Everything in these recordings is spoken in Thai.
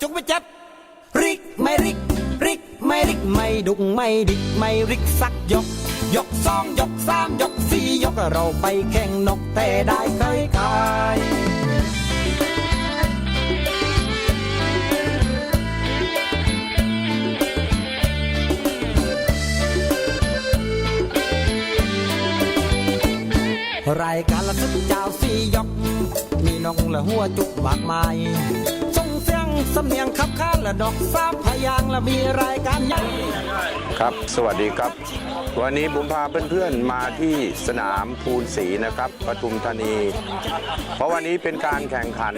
จุกไม่เจ็บริกไม่ริกริกไม่ริกไม่ดุกไม่ดิกไม่ริกสักยก ยกสองยกสามยกสี่ยกเราไปแข่งนกแต่ได้เคยขายรายการละสุดเจ้าสี่ยก มีนกและหัวจุกมากมาย สเสียงสำเนียงขับข้านและดอกสามพยางและมีรายการใหญ่ครับ สวัสดีครับ วันนี้ผมพาเพื่อนๆมาที่สนามภูนศรีนะครับปทุมธานี เพราะวันนี้เป็นการแข่งขัน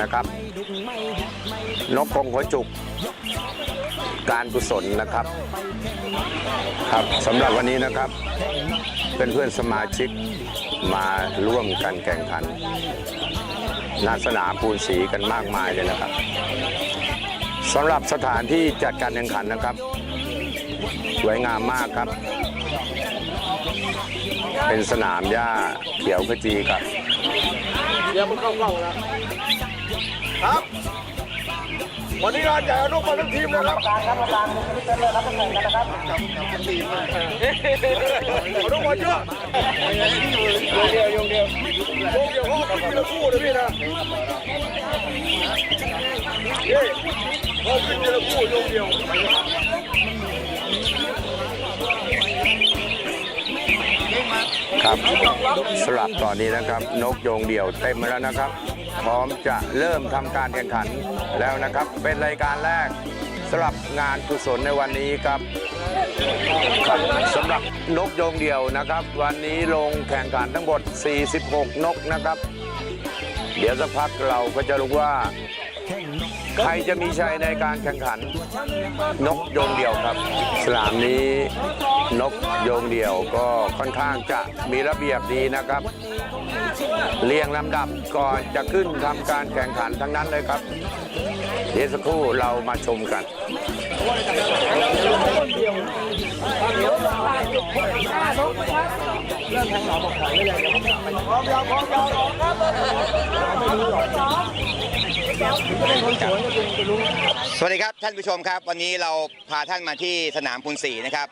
นะครับ นกกงหัวจุก การกุศลนะครับ ครับสำหรับวันนี้นะครับเป็นเพื่อนสมาชิกมาร่วมกันแข่งขัน ณสนามปูนสีกันมากมายเลยนะครับสำหรับสถานที่จัดการแข่งขันนะครับ สวยงามมากครับ เป็นสนามหญ้าเขียวขจีครับเดี๋ยวมันเข้ากล้องแล้วครับ วันนี้เราจะเอาลูกมาทั้งทีมนะครับการครับการเป็นเลยครับเป็นเลยนะครับเอาลูกมาเยอะโยงเดียวโยงเดียวโยงเดียวเขาขึ้นทีละคู่นะพี่นะเฮ้ยเขาขึ้นทีละคู่โยงเดียวครับสลับตอนนี้นะครับ นกโยงเดี่ยวเต็มแล้วนะครับ พร้อมจะเริ่มทำการแข่งขันแล้วนะครับ เป็นรายการแรกสำหรับงานกุศลในวันนี้ครับครับสำหรับนกโยงเดี่ยวนะครับ วันนี้ลงแข่งขันทั้งหมด 46 นกนะครับ เดี๋ยวสักพักเราก็จะรู้ว่า ใครจะมีชัยในการแข่งขันนกโยงเดี่ยวครับ สนามนี้ นกโยงเดี่ยวก็ค่อนข้างจะมีระเบียบดีนะครับ เรียงลำดับก่อนจะขึ้นทำการแข่งขันทั้งนั้นเลยครับ เดี๋ยวสักครู่เรามาชมกัน สวัสดีครับท่านผู้ชมครับ วันนี้เราพาท่านมาที่สนามพุนศรีนะครับ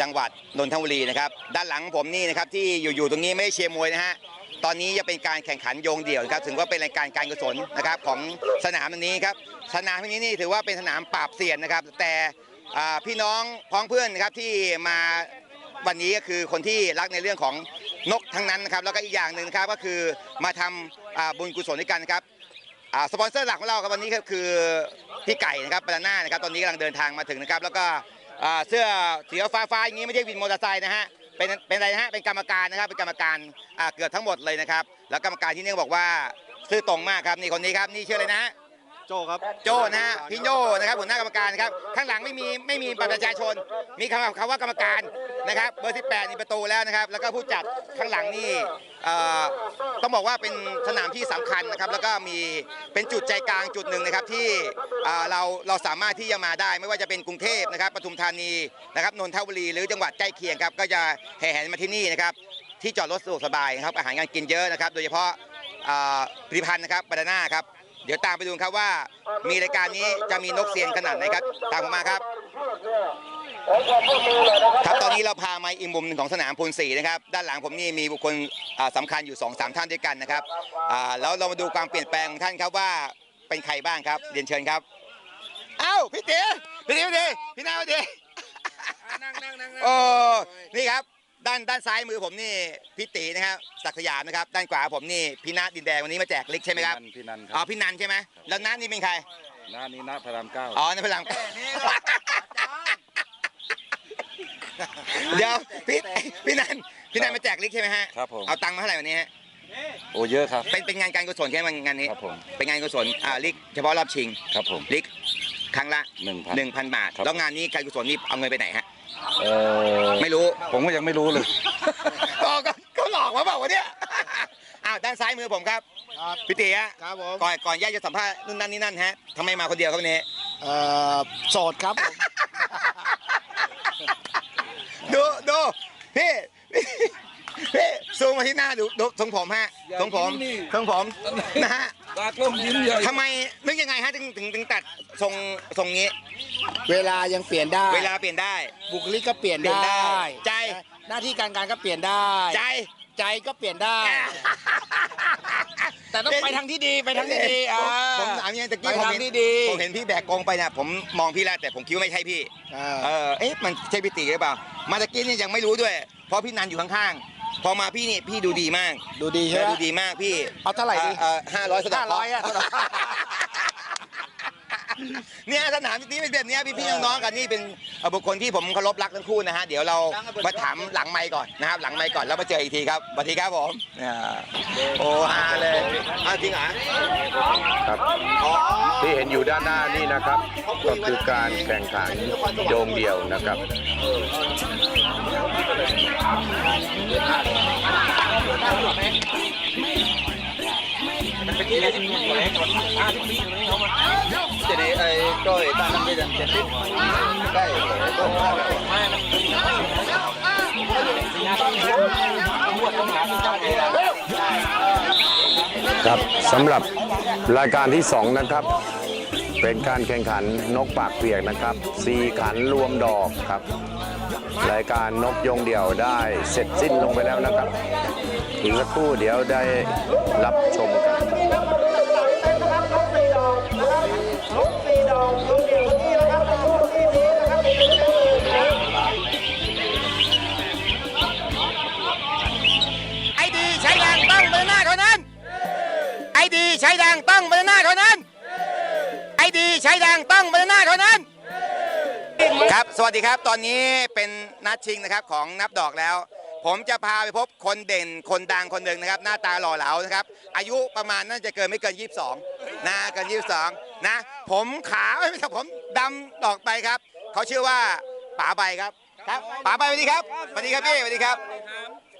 จังหวัดนนทบุรีนะครับ ด้านหลังผมนี่นะครับที่อยู่ๆตรงนี้ไม่ได้เชียร์มวยนะฮะ ตอนนี้จะเป็นการแข่งขันโยงเดี่ยวครับถือว่าเป็นรายการการกุศลนะครับของสนามนนี้ครับสนามที่นี้นี่ถือว่าเป็นสนามปราบเสียนนะครับ แต่พี่น้องพ้องเพื่อนนะครับที่มาวันนี้ก็คือคนที่รักในเรื่องของนกทั้งนั้นนะครับ แล้วก็อีกอย่างหนึ่งครับก็คือมาทำบุญกุศลด้วยกันครับสปอนเซอร์หลักของเราครับวันนี้ก็คือพี่ไก่นะครับบานาน่านะครับตอนนี้กำลังเดินทางมาถึงนะครับ แล้วก็เสื้อสีฟ้าฟ้าๆอย่างนี้ไม่ใช่วินมอเตอร์ไซค์นะฮะ เป็นเป็นอะไรนะฮะเป็นกรรมการนะครับเป็นกรรมการอ่าเกือบทั้งหมดเลยนะครับ แล้วกรรมการที่นี่ก็บอกว่าซื่อตรงมากครับนี่คนนี้ครับนี่ชื่ออะไรนะฮะ โจครับโจนะฮะพี่โจนะครับหัวหน้ากรรมการครับข้างหลังไม่มีไม่มีบัตรประชาชน มีคำคำว่ากรรมการนะครับเบอร์18นี่ประตูแล้วนะครับ แล้วก็ผู้จัดข้างหลังนี่เอ่อต้องบอกว่าเป็นสนามที่สำคัญนะครับ แล้วก็มีเป็นจุดใจกลางจุดหนึ่งนะครับที่เอ่อเราเราสามารถที่จะมาได้ ไม่ว่าจะเป็นกรุงเทพนะครับปทุมธานีนะครับนนทบุรีหรือจังหวัดใกล้เคียงครับก็จะแห่แหนมาที่นี่นะครับที่จอดรถสะดวกสบายนะครับอาหารการกินเยอะนะครับ โดยเฉพาะอ่อผลิตภัณฑ์นะครับบานาน่าครับ เดี๋ยวตามไปดูครับว่า มีรายการนี้จะมีนกเซียนขนาดไหนครับ ตามผมมาครับครับตอนนี้เราพามาอีกมุมหนึ่งของสนามพูนสีนะครับด้านหลังผมนี่มีบุคคลอ่าสำคัญอยู่2อสามท่านด้วยกันนะครับอ่าแล้วเรามาดูความเปลี่ยนแปลงของท่านครับว่าเป็นใครบ้างครับเรียนเชิญครับอ้าวพี่เต๋พี่เต๋พี่เต๋พี่นาพี่เต๋นั่งนั่งนั่งโอ้นี่ครับ ด้านด้านซ้ายมือผมนี่พี่ตีนะครับศักดิ์สยามนะครับ ด้านขวาผมนี่พี่นาดินแดงวันนี้มาแจกลิกใช่ไหมครับพี่นันคอ๋อรับพี่นันใช่ไหมแล้วนันนี่เป็นใครหน้านี้หน้าพระรามเก้าอ๋อในพลัง เดี๋ยวพี่พี่นันพี่นันมาแจกลิกใช่ไหมฮะครับผมเอาตังค์มาเท่าไหร่วันนี้ฮะโอ้เยอะครับ เป็นเป็นงานการกุศลใช่ไหมงานนี้ ครับผมเป็นงานกุศลอ่าลิกเฉพาะรอบชิงครับผมลิกครั้งละ หนึ่งพันหนึ่งพันบาท ครับ แล้วงานนี้การกุศลนี่เอาเงินไปไหนฮะเออ ไม่รู้ ผมก็ยังไม่รู้เลย ก็ก็ก็หลอกมาเปล่าวะเนี่ย อ้าวด้านซ้ายมือผมครับครับพี่ตีฮะครับผมก่อนก่อนแยกจะสัมภาษณ์นู่นนั่นนี่นั่นฮะทำไมมาคนเดียวครับวันนี้ เอ่อโสดครับผม ดูดูพี่พี่พี่ซูมมาที่หน้าดูดูทรงผมฮะทรงผมทรงผมนะฮะ ตากล้องยิ้มใหญ่ทำไมนึกยังไงฮะถึงถึงถึงตัดทรงทรงนี้ เวลายังเปลี่ยนได้ เวลาเปลี่ยนได้ บุคลิกก็เปลี่ยนเปลี่ยนได้ ได้ ใจ หน้าที่การงานก็เปลี่ยนได้ ใจ ใจก็เปลี่ยนได้ แต่ต้องไปทางที่ดีไปทางที่ดีอ่า ผมถามยังตะกี้ไปผมทางเห็นที่ดี ผมเห็นพี่แบกกงไปเนี่ยผมมองพี่แล้วแต่ผมคิดว่าไม่ใช่พี่อ่าเออเอ๊ะมันใช่พี่ตีหรือเปล่า มาตะกี้เนี่ยยังไม่รู้ด้วย เพราะพี่นันอยู่ข้างๆ พอมาพี่นี่พี่ดูดีมากดูดีใช่ไหม ดูดีมากพี่เอาเท่าไหร่ดี เออห้าร้อยสตางค์500อะเนี่ยสนามนี้เป็นแบบเนี้ยพี่ๆน้องๆกันนี่เป็นเอ่อบุคคลที่ผมเคารพรักทั้งคู่นะฮะเดี๋ยวเรามาถามหลังไมค์ก่อนนะครับหลังไมค์ก่อนแล้วมาเจออีกทีครับสวัสดีครับผมเนี่ยโอ้ฮาเลยอ้าวจริงเหรอครับที่เห็นอยู่ด้านหน้านี่นะครับ ก็คือการแข่งขันโยงเดี่ยวนะครับ จะได้ไอ้ก้อยตั้งไม่ดังเจ็ดสิบได้องการมครับสำหรับรายการที่ 2 นะครับ เป็นการแข่งขันนกปากเปียกนะครับสีขันรวมดอกครับ รายการนกยงเดี่ยวได้เสร็จสิ้นลงไปแล้วนะครับ อีกสักครู่เดี๋ยวได้รับชมกันไอ้ดีใช้ดังต้องบอร์หน้าเท่านั้น ไอ้ดีใช้ดังต้องบอร์หน้าเท่านั้น ไอ้ดีใช้ดังต้องเบอร์หน้าเท่านั้น ครับ สวัสดีครับ ตอนนี้เป็นนัดชิงนะครับของนับดอกแล้ว ผมจะพาไปพบคนเด่นคนดังคนหนึ่งนะครับ หน้าตาหล่อเหลานะครับ อายุประมาณน่าจะเกินไม่เกิน 22นะเกิน 22 นะ ผมขาวไม่ใช่ผมดำดอกไปครับ เขาชื่อว่าป๋าใบครับ ครับป๋าใบสวัสดีครับสวัสดีครับพี่สวัสดีครับ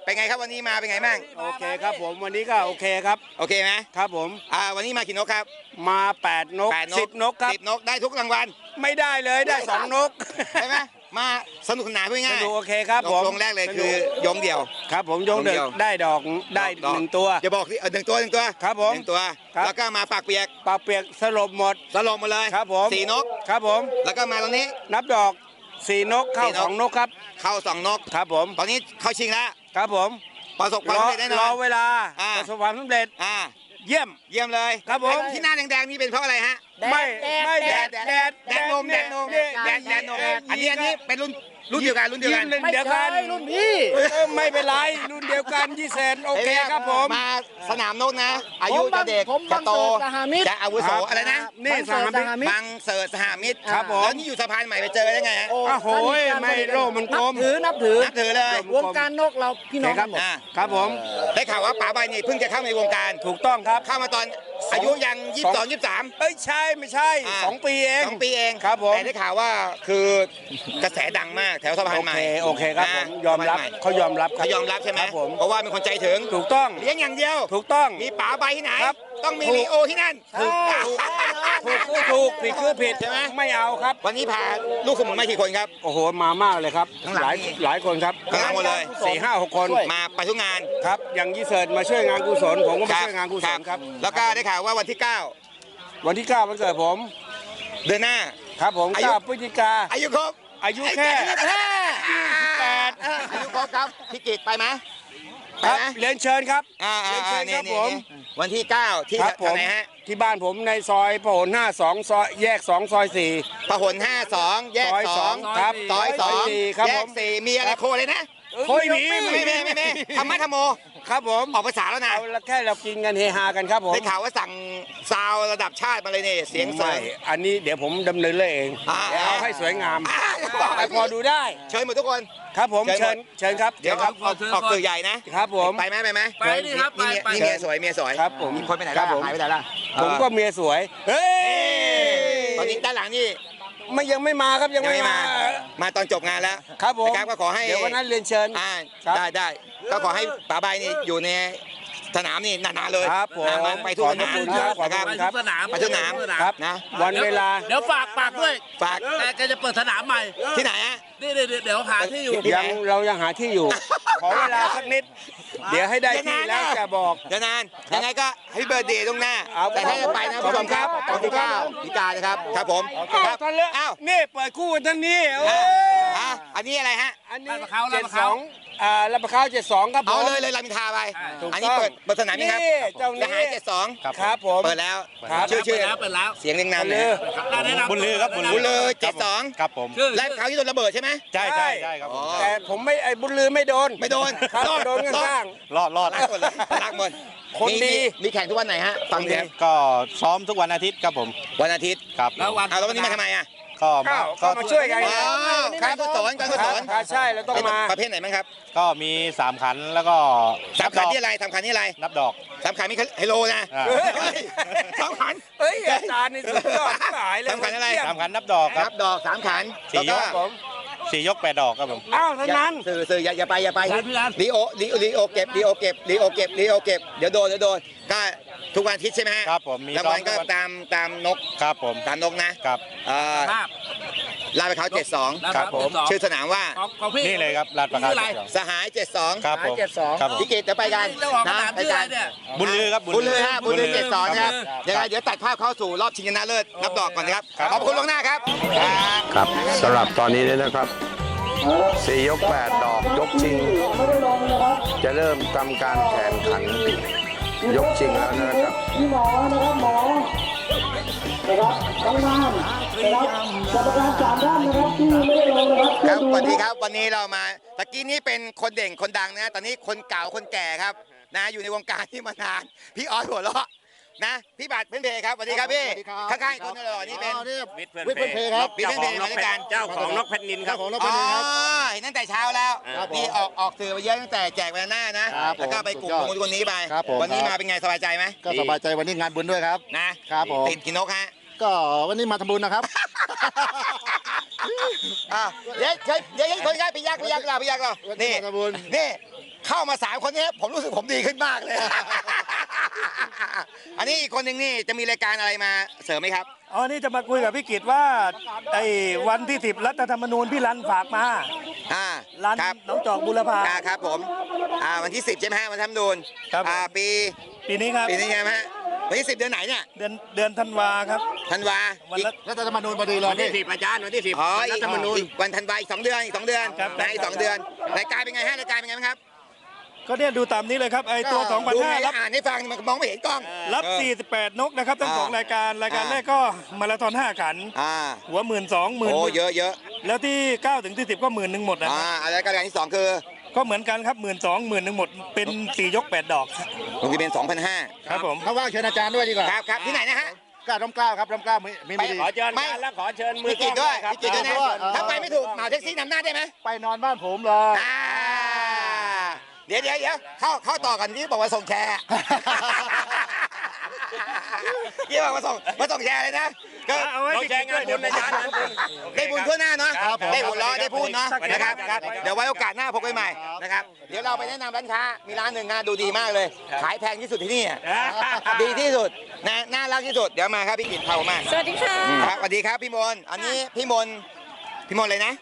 เป็นไงครับวันนี้มาเป็นไงบ้างโอเคครับผมวันนี้ก็โอเคครับโอเคไหมครับผมอ่าวันนี้มากี่นกครับ มา8นกแปด10นกครับสิบนกได้ทุกรางวัลไม่ได้เลยได้2นกใช่ไหมมาสนุกสนานพูดสง่ายนุกโอเคครับนผกมลงแรกเลยคือสนุกยงเดี่ยว ครับผมยงเด็ยงเดี่กยวได้ดอกได้ดอกหนึ่งตัวอย่าบอกที่เออหนึ่งตัวหนึ่งตัวครับผมหนึ่งตัวครับแล้วก็มาปากเปียกปลาเปียกสลบหมดสลบหมาเลยครับผมสี่นกครับผม แล้วก็มาตอนนี้นับดอกสี่นกเข้าสี่นกสองนกครับ เข้าสองนกครับผม ตอนนี้เข้าชิงแล้ว ครับผมประสบความรอสำเร็จแน่นรออน เวลาอ่า ประสบความสำเร็จอ่า เยี่ยม เยี่ยมเลยครับผมไอ้ที่หน้าแดงๆนี่เป็นเพราะอะไรฮะ ไม่ไม่แดดแดดแดดแดดนมแดดนมแดดแดดนมอันนี้อันนี้เป็นรุ่นรุ่นเดียวกันรุ่นเดียวกันรุ่นเดียวกันรุ่นพี่ไม่เป็นไรรุ่นเดียวกันยี่เซนโอเคครับผมมาสนามนกนะ อายุจะเด็กผมจะโตบังเกิดสหมิตรจะอาวุโสครับอะไรนะนี่สหมิตรบังเสิร์ชสหมิตรครับผมแล้วนี่อยู่สะพานใหม่ไปเจอได้ไงฮะโอ้โหไม่โลกมันกลมถือนับถือนับถือเลยววงการนกเราพี่น้องกันหมดอ่าครับผมได้ข่าวว่าป๋าใบนี่เพิ่งจะเข้าในวงการถูกต้องครับเข้ามาตอนอายุยังยี่สิบสองยี่สิบสามเอ้ยใช่ไม่ใช่อ่าสองปีเองสองปีเองครับผมแต่ได้ข่าวว่าคือกระแสดังมากแถวสะพานโอใหม่เคโอเคครับผมนะยอมรับสะพานใหเขายอมรับครัเขาบยอมรับใช่ไหมครับผมเพราะว่าเป็นคนใจถึงถูกต้องเลี้ยงอย่างเดียว ถูกต้องมีป๋าใบที่ไหนครับ ต้องมีถูกลีโอที่นั่นถูกถูกถูกคือถูกผิดคือผิดใช่ไหมไม่เอาครับ วันนี้พาลูกสมุนมากี่คนครับ โอ้โห มามากเลยครับข้างหลังหลายนี่หลายคนครับข้างหลังหมดเลยสี่ห้าหกคนมาไปทุกงานครับ อย่างยี่เสิร์ตมาช่วยงานกุศลผมก็มาช่วยงานกุศลครับ แล้วก็ได้ข่าวว่าวันที่วันที่เก้าวันเกิดผม9เดือนหน้าครับผมอายุเก้าพฤศจิกาอายุครบอายุแค่อายุแค่แปดอายุครบครับพี่กิตไปไหมไป ครับไหมเรียนเชิญครับ อ่าเรีอ่ายนเชิอ่าญนี่ครับนี่ผมนี่วันที่ 9 ที่ครับผทางมไหนฮะที่บ้านผมในซอยพหลห้าสองซอยแยกสองซอยสี่ พหล52 แยกซอยสอง2ครับซอยซอยสี่ครับ2แยผกม4มีอะไรโคเลยนะโอ้ยมีไม่ไม่ไม่ไม่ไม่ธรรมะธรรมโม ครับผมออกภาษาแล้วนะเอาละแค่เรากินกันเฮฮากันครับผมได้ข่าวว่าสั่งซาวระดับชาติมาเลยเนี่ยเสียงเสริไม่งอันนี้เดี๋ยวผมดำเนินเรื่องเองอ่า เดี๋ยวเอาให้สวยงามอ่าให้พอดูได้ เชิญหมดทุกคน ครับผมเชิเชิญญ เชิญครับเดี๋ยวออกออกออกสื่อใหญ่นะครับผม ไปไหมไปไหมไปดิครับไปนี่ไป นี่เมียสวยเมียสวยครับผมมีคนไปไหนครัล่ะบผม หายไปไหนล่ะผมก็เมียสวย เฮ้ย ตอนนี้ด้านหลังนี่ ไม่ยังไม่มาครับยังไม่มา มาตอนจบงานแล้วครับผมนะครับก็ขอให้เดี๋ยววันนั้นเรียนเชิญ อ่าครับได้ได้ก็ขอให้ป๋าใบนี่อยู่ในสนามนี่นานๆเลยครับผมนะมาไปทุกขอสบพนามระคุณครับขอบพระนะคุณไปครัทุบกสนามไปทุกสนาม ครับนะ วันเวลา เดี๋ยวฝากฝากด้วยฝากแกแกจะเปิดสนามใหม่ที่ไหนฮะ นี่เดี๋ยวเดี๋ยวหาที่อยู่ที่ไหนยังเรายังหาที่อยู่ ขอเวลาสักนิด เดี๋ยวให้ได้ที่แล้วจะบอก เดี๋ยวนาน ยังไงก็ให้เบอร์เดย์ตรงหน้า เอาแต่ถ้าจะไปนะผู้ชมครับวันที่เก้าพิการนะครับ ครับผมอ้าควรับตอนเลือกอ้าวนี่เปิดคู่กันทั้งนี้โอ้อะอันนี้อะไรฮะ อันนี้ลาดประเขาเจ็ลาดดประสเขาอง อ่าลาดประเขาเจ็ดสองครับผม เอาเลยเลยลามินทราไป ถูกอันนี้ต้องเปิดเปิดสนามนี้ครับนี่เจ้านี่จะหายเจ็ดสองครับผม เปิดแล้ว ครับ ชื่อชื่อเปิดแล้วเปิดแล้วเสียงเรียงนามบุญเลลืยอแนะนำบุญลือครับบุญลืบุญเลยเจ็ดสองครับผมชื่อ และเขาที่โดนระเบิดใช่ไหม ใช่ใช่ใช่ครับผมอ๋อ แต่ผมไม่ไอ้บุญลือไม่โดนไม่โดนครับรอดโดนข้าง รอดรอดลากหมดเลยลากหมดคนมีดี มีมีแข่งทุกวันไหนฮะ ฟังเสียงก็ซ้อมทุกวันอาทิตย์ครับผมวันอาทิตย์ ครับแล้ววันเอาแล้ววันนี้มาทำไมอะ ก็ๆมาก้าวก็ก็มาช่วยกัน อ๋อการกุศลการกุศลครับใช่เราต้องมา ประเภทไหนบ้างครับก็มีสามขันแล้วก็สามขันนับดอกที่อะไรสามขันที่อะไรนับดอก สามขันมีไฮโลนะอ่า เฮ้ย สามขันเฮ้ยอาจารย์นี่สุดยอดหายเลยสำคัญอะไรเยี่ยม สามขันนับดอกคนัรับ บดอกสามขันสี่แล้วยก็กผมสี่ยกแปดดอกครับผม อ้าวเท่านั้น สื่อสื่ออย่าอย่าไปอย่าไปพี่รันลีโอลีลีโอเก็บลีโอเก็บลีโอเก็บลีโอเก็บเดี๋ยวโดนเดี๋ยวโดนก็ ทุกวันอาทิตย์ใช่ไหมฮะครับผมมีรางวัลก็ซ้อมทุกวัน ตามตามนกครับผมตามนกนะครับ เอ่อภาพ ลาดไปเขาเจ็ดสองแล้วครับผมสองชื่อสนามว่าของของพี่ นี่เลยครับลาดประเขาชื่ออะไรเจ็ดสองสหายเจ็ดสองครับผมเจ็ดสองครับผมพี่กิตเดี๋ยวไปกันเจ้าของสนามไปชื่อกัอะไรนเนี่ย บุญลือครับบุญเลยฮะบุญเลยเจ็ดสองนะครับบุญลือ ยังไงเดี๋ยวตัดภาพเข้าสู่รอบชิงชนะเลิศนับดอกก่อนนะครับครับขอบคุณล่วงหน้าครับ ครับสำหรับตอนนี้เนี่ยนะครับสี่ยกแปดดอกยกชิง จะเริ่มทำการแข่งขัน ยกชิงแล้วนะครับพี่หมอนะครับหมอนะครับน้องนานนะครับกรรมการสามท่านนะครับที่ไม่ได้ลงนะครับครับสวัสดีครับวันนี้เรามาตะกี้นี้เป็นคนเด่งคนดังนะ ตอนนี้คนเก่าคนแก่ครับ นะอยู่ในวงการที่มานาน พี่ออสหัวเราะ นะพี่บัตรเพื่อนเพครับสวัสดีครับพี่ข้างๆคนหล่อๆนี่เป็นวิทย์เพื่อนเพครับพี่เพื่อนเพมาด้วยกันเจ้าของนกเพชรนินครับอ๋อเห็นตั้งแต่เช้าแล้วนี่ออกออกสื่อมาเยอะตั้งแต่แจกแวนหน้านะ ครับผมแล้วก็ไปกลุ่มสุดยอดคนคนนี้ไป ครับผม วันนี้ครับมาเป็นไงสบายใจไหมก็สบายใจวันนี้งานบุญด้วยครับ นะครับผม ติดกี่นกฮะก็วันนี้มาทำบุญนะครับ อะเดี๋ยวเดี๋ยวเดี๋ยวคนครับพี่ยักษ์พี่ยักษ์เราพี่ยักษ์เราวันนี้นี่มาทำบุญ นี่เข้ามาสามคนนี้ผมรู้สึกผมดีขึ้นมากเลย อันนี้อีกคนหนึ่งนี่จะมีรายการอะไรมาเสริมไหมครับ อ๋อ นี่จะมาคุยกับพี่กิตว่าไอ้วันที่สิบรัฐธรรมนูญพี่รันฝากมาอ่ารันครับน้องจอกบุรพา อ่าครับผมอ่าวันที่ 10ใช่ไหมฮะวันทำนูนครับผม อ่าปีปีนี้ครับปีนี้ใช่ไหมฮะวันที่10เดือนไหนเนี่ยเดือนเดือนธันวาครับ ธันวาวันอีกละ รัฐธรรมนูญพอดีเลยวันที่สิบอาจารย์วันที่สิบอ๋อรัอีฐกธรรมนูญอีกวันธันวาอีกสองเดือนอีกสองเดือนครับ นะอีกสองเดือนรายการเป็นไงฮะรายการเป็นไงบ้างครับ ก็เนี่ยดูตามนี้เลยครับไอ้ตัวดูไง2,500รับอ่านให้ฟังมันมองไม่เห็นกล้อง รับเออ48 นกนะครับทั้งอ่าสองรายการรายการอ่าแรกก็มาราธอน5ขันอ่าหัวหมื่นสองหมื่นโอ้เยอะเยอะแล้วที่9ถึงที่10ก็หมื่นหนึ่งหมดนะอ่าอะไรายการที่สองคือก็เหมือนกันครับหมื่นสองหมื่นหนึ่งหมดเป็นสี่ยก8ดอกลงทะเบียน2,500ครับผมถ้าว่างเชิญอาจารย์ด้วยดีกว่าครับครับที่ไหนนะฮะกล้าร่มเกล้าครับร่มเกล้ามีมีไปมีดีขอเชิญไม่แล้วขอเชิญมือพี่กิจด้วยครับพี่กิจด้วยนะเออถ้าไปไม่ถูกเหมาแท็กซี่นำหน้าได้ไหมไปนอนบ้านผมเลยอ่า เดี๋ยวเดี๋ยวเดี๋ยวเข้าเข้าต่อกันที่บอกว่าส่งแชร์ที่บอกมาส่งมาส่งแชร์เลยนะก็เอาไว้ขอแชร์งานบุญอาจารย์งานบุญได้บุญทั่วหน้าเนาะครับผมได้บุญล้อได้พูดเนาะครับนะครับครับ เดี๋ยวไว้โอกาสหน้าพบกันใหม่นะครับ เดี๋ยวเราไปแนะนำร้านค้า มีร้านหนึ่งนะดูดีมากเลย ขายแพงที่สุดที่นี่อะดีที่สุดนะน่ารักที่สุด เดี๋ยวมาครับพี่กิตเผามาสวัสดีค่ะ ครับสวัสดีครับพี่มนต์อันนี้พี่มนต์พี่มนต์เลยนะ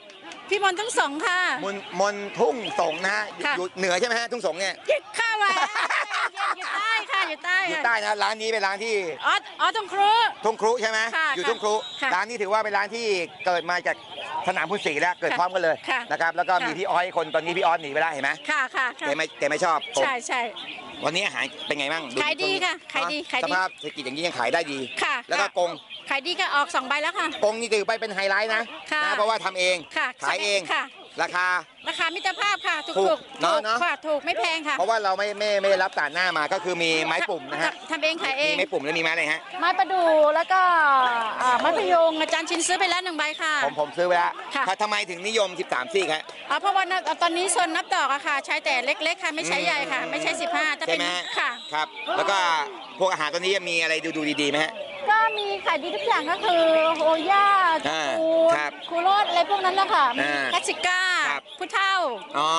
พี่มนต์ทั้งสองค่ะ มนต์มนต์ทุ่งสงนะฮะค่ะ อยู่เหนือใช่ไหมฮะทุ่งสงเนี่ยยึดข้าวไว้อยู่ใต้ค่ะอยู่ใต้อยู่ค่ะใต้นะร้านนี้เป็นร้านที่อ๋ออ๋อตรงครู ทุ่งครุใช่ไหมค่ะอยู่ทุ่งครุค่ะร้านนี้ถือว่าเป็นร้านที่เกิดมาจากสนามพุทธศรีแล้วเกิดค่ะพร้อมกันเลยค่ะนะครับแล้วก็มีค่ะ พี่อ้อยคนตอนนี้พี่ออสหนีไปแล้วเห็นไหมค่ะค่ะค่ะแกไม่แกไม่ชอบผมใช่ใช่ วันนี้อาหารเป็นไงบ้างขายดีค่ะขายดีอะขายดี สภาพเศรษฐกิจอย่างนี้ยังขายได้ดี ค่ะแล้วก็ค่ะกงขายดีก็ออกสองใบแล้วค่ะกงนี่ถือไปเป็นไฮไลท์นะค่ะนะ เพราะว่าทำเอง ค่ะขายเอง ค่ะ ราคา ราคามิตรภาพค่ะ ถูกถูถูกกเนอะถูกเนอะ ค่ะถูกไม่แพงค่ะเพราะว่าเราไม่ไม่ไม่ได้รับต่านหน้ามาก็คือมีไม้ปุ่มนะฮะ ทำเองขายเอมีง ไม้ปุ่มแล้วมีไม้อะไรฮะ ไม้ประดู่แล้วก็อ่าไม้พะยงอาจารย์ชินซื้อไปแล้วหนึ่งใบค่ะ ผมผมซื้อไปแล้วค่ะ ถ้าทำไมถึงนิยม 13 ซี่ครับ อ๋อเพราะว่าตอนนี้โซนนับดอกอะค่ะ ใช้แต่เล็ก ๆ ค่ะไม่ใช้ใหญ่ค่ะ ไม่ใช่15ถ้าใช่เป็นไหมฮะค่ะ ครับ แล้วก็พวกอาหารตัวนี้มีอะไรดูดูดีๆไหมฮะ ก็มีขายดีทุกอย่างก็คือโฮย่าอ่าคูครับคูโรสอะไรพวกนั้นแหละค่ะมีอ่าคัตสิก้าครับพุผู้เฒ่า อ๋อ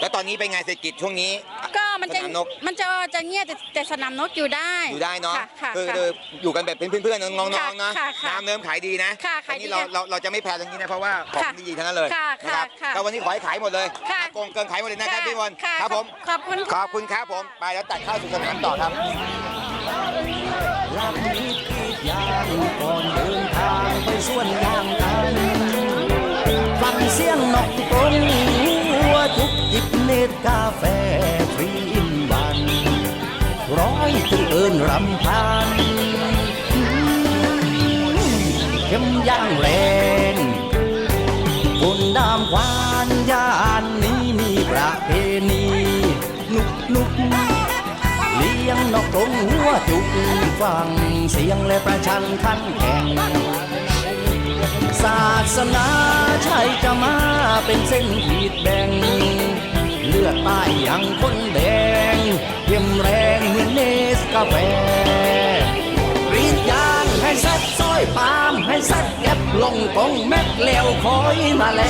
แล้วตอนนี้เป็นไงเศรษฐกิจช่วงนี้ ก็มันจะสนามนก มันจะจะเงียบแต่แต่สนามนกอยู่ได้อยู่ได้เนาะค่ะค่ะคือค่ะ คืออยู่กันแบบเป็นเพื่อนๆน้องๆค่ะนะค่ะค่ะน้ำเนิ้มขายดีนะค่ะตอขายนดีนี้เราเราเราจะไม่แพ้ตรงนี้นะเพราะว่าของค่ะดีๆทั้งนั้นเลยค่ะนะครับค่ะก็วันนี้ขอให้ขายหมดเลยค่ะ อากงเกินขายหมดเลยนะครับค่ะพี่มนต์ค่ะครับผม ขอบคุณ ขอบคุณครับผม ไปแล้วตัดเข้าสู่สนามต่อครับลั ก่อนเดินทางไปส่วนยางกันฟังเสียงนกตรงหัวจุกจิบเนตรกาแฟฟรีอินวันร้อยถึงเอินรำพันเข้มย่างแรงคนดามควานยานนี้มีประเพณีนุกนุก ยงนกกรงหัวจุกฟัง เสียงและประชันขันแข่งศาสนาใช่จะมาเป็นเส้นขีดแบ่ง เลือดใต้ยังคนแดงเข้มแรงเหมือนเนสกาแฟรีดยางให้สัดซอยปาล์มให้สัดเก็บลงตรงแม็กเลี้ยวคอยมาแล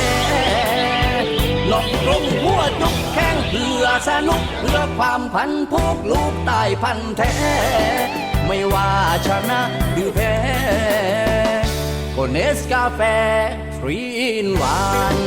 หลอกลงหัวจุกแข้ง เพื่อสนุกเพื่อความพันพวกลูกตายพันแท้ ไม่ว่าชนะหรือแพ้ก็เนสกาแฟฟรีนวัน